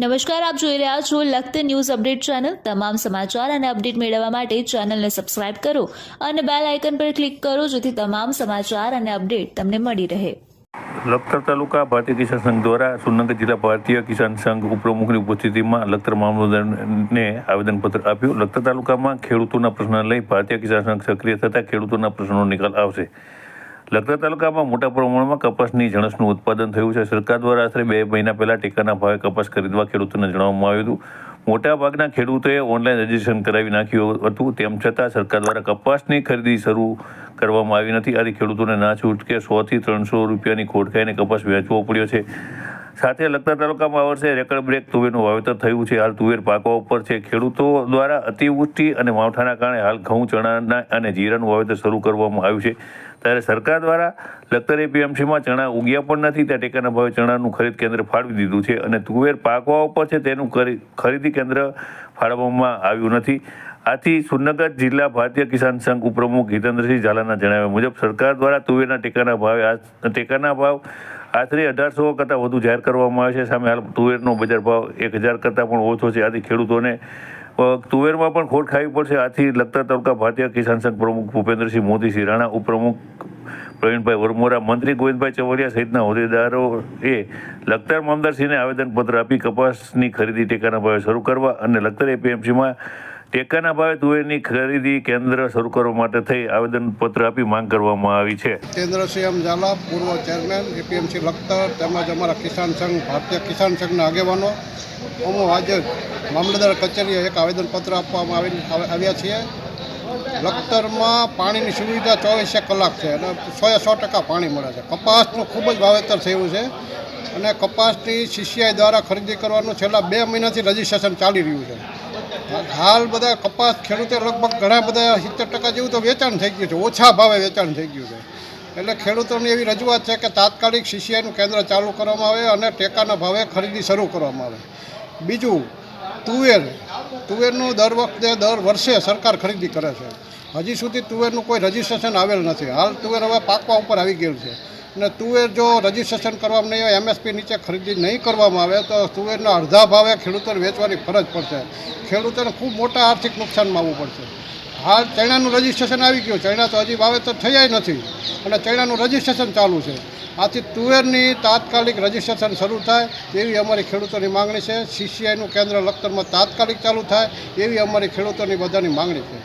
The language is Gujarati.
નમસ્કાર, આપ જોઈ રહ્યા છો લખત ન્યૂઝ અપડેટ ચેનલ. તમામ સમાચાર અને અપડેટ મેળવવા માટે ચેનલને સબસ્ક્રાઇબ કરો અને બેલ આઇકન પર ક્લિક કરો જેથી તમામ સમાચાર અને અપડેટ તમને મળી રહે. લખતર તાલુકા ભારતીય કિસાન સંઘ દ્વારા સુરનગર જિલ્લા ભારતીય કિસાન સંઘ ઉપપ્રમુખની ઉપસ્થિતિમાં લખતર મામલતદારને આવેદનપત્ર આપ્યું. લખતર તાલુકામાં ખેડૂતોના પ્રશ્ન લઈ ભારતીય કિસાન સંઘ સક્રિય થતાં ખેડૂતોના પ્રશ્નોનો નિકાલ આવશે. લખતર તાલુકામાં મોટા પ્રમાણમાં કપાસની જણસનું ઉત્પાદન થયું છે. સરકાર દ્વારા આશરે બે મહિના પહેલા ટેકાના ભાવે કપાસ ખરીદવા ખેડૂતોને જણાવવામાં આવ્યું હતું. મોટા ભાગના ખેડૂતોએ ઓનલાઈન રજીસ્ટ્રેશન કરાવી નાખ્યું હતું. તેમ છતાં સરકાર દ્વારા કપાસની ખરીદી શરૂ કરવામાં આવી નથી. આથી ખેડૂતોને ના છૂટકે સોથી ત્રણસો રૂપિયાની ખોટખાઈને કપાસ વેચવો પડ્યો છે. સાથે લગતા તાલુકામાં આ વર્ષે રેકર્ડ બ્રેક તુવેરનું વાવેતર થયું છે. હાલ તુવેર પાકવા ઉપર છે. ખેડૂતો દ્વારા અતિવૃષ્ટિ અને માવઠાના કારણે હાલ ઘઉં, ચણાના અને જીરાનું વાવેતર શરૂ કરવામાં આવ્યું છે. ત્યારે સરકાર દ્વારા લખતર એપીએમસીમાં ચણા ઉગ્યા પણ નથી. ત્યાં ટેકાના ભાવે ચણાનું ખરીદ કેન્દ્ર ફાળવી દીધું છે અને તુવેર પાકવા ઉપર છે તેનું ખરી- ખરીદી કેન્દ્ર ફાળવવામાં આવ્યું નથી. આથી સુરનગર જિલ્લા ભારતીય કિસાન સંઘ ઉપપ્રમુખ હિતેન્દ્રસિંહ ઝાલાના જણાવ્યા મુજબ સરકાર દ્વારા તુવેરના ટેકાના ભાવે આ ટેકાના ભાવ આશરે અઢારસો કરતાં વધુ જાહેર કરવામાં આવે છે. સામે હાલ તુવેરનો બજાર ભાવ એક હજાર કરતાં પણ ઓછો છે. આથી ખેડૂતોને તુવેરમાં પણ ખોટ ખાવી પડશે. આથી લગતા તબક્કા ભારતીય કિસાન સંઘ પ્રમુખ ભૂપેન્દ્રસિંહ મોદીસિંહ રાણા ઉપપ્રમુખ પ્રવીણભાઈ વરમોરા, મંત્રી ગોવિંદભાઈ ચવડિયા સહિતના હોદ્દેદારોએ લખતર મામદારસિંહને આવેદનપત્ર આપી કપાસની ખરીદી ટેકાના ભાવે શરૂ કરવા અને લખતર એપીએમસીમાં ટેકાના ભાવે તુવેરની ખરીદી કેન્દ્ર શરૂ કરવા માટે થઈ આવેદનપત્ર આપી માંગ કરવામાં આવી છે. તેન્દ્રસિંહ એમ ઝાલા, પૂર્વ ચેરમેન, એપીએમસી લખતર, તેમજ અમારા કિસાન સંઘ, ભારતીય કિસાન સંઘના આગેવાનો. અમે આજે મામલતદાર કચેરીએ એક આવેદનપત્ર આપવામાં આવી, આવ્યા છીએ. લખતરમાં પાણીની સુવિધા ચોવીસે કલાક છે અને સોએ સો ટકા પાણી મળે છે. કપાસનું ખૂબ જ વાવેતર થયું છે અને કપાસની સીસીઆઈ દ્વારા ખરીદી કરવાનું છેલ્લા બે મહિનાથી રજીસ્ટ્રેશન ચાલી રહ્યું છે. હાલ બધા કપાસ ખેડૂતે લગભગ ઘણા બધા સિત્તેર ટકા જેવું તો વેચાણ થઈ ગયું છે, ઓછા ભાવે વેચાણ થઈ ગયું છે. એટલે ખેડૂતોની એવી રજૂઆત છે કે તાત્કાલિક સીસીઆઈનું કેન્દ્ર ચાલુ કરવામાં આવે અને ટેકાના ભાવે ખરીદી શરૂ કરવામાં આવે. બીજું, તુવેર. તુવેરનું દર વખતે, દર વર્ષે સરકાર ખરીદી કરે છે. હજી સુધી તુવેરનું કોઈ રજીસ્ટ્રેશન આવેલ નથી. હાલ તુવેર હવે પાકવા ઉપર આવી ગયું છે. અને તુવેર જો રજીસ્ટ્રેશન કરવામાં નહીં હોય એમએસપી નીચે ખરીદી નહીં કરવામાં આવે, તો તુવેરના અડધા ભાવે ખેડૂતોને વેચવાની ફરજ પડશે. ખેડૂતોને ખૂબ મોટા આર્થિક નુકસાનમાં આવવું પડશે. હાલ ચણાનું રજીસ્ટ્રેશન આવી ગયું. ચણા તો હજી વાવેતર થયા નથી, અને ચણાનું રજીસ્ટ્રેશન ચાલુ છે. આથી તુવેરની તાત્કાલિક રજીસ્ટ્રેશન શરૂ થાય, એવી અમારી ખેડૂતોની માંગણી છે. સીસીઆઈનું કેન્દ્ર લખતરમાં તાત્કાલિક ચાલુ થાય, એવી અમારી ખેડૂતોની બધાની માંગણી છે.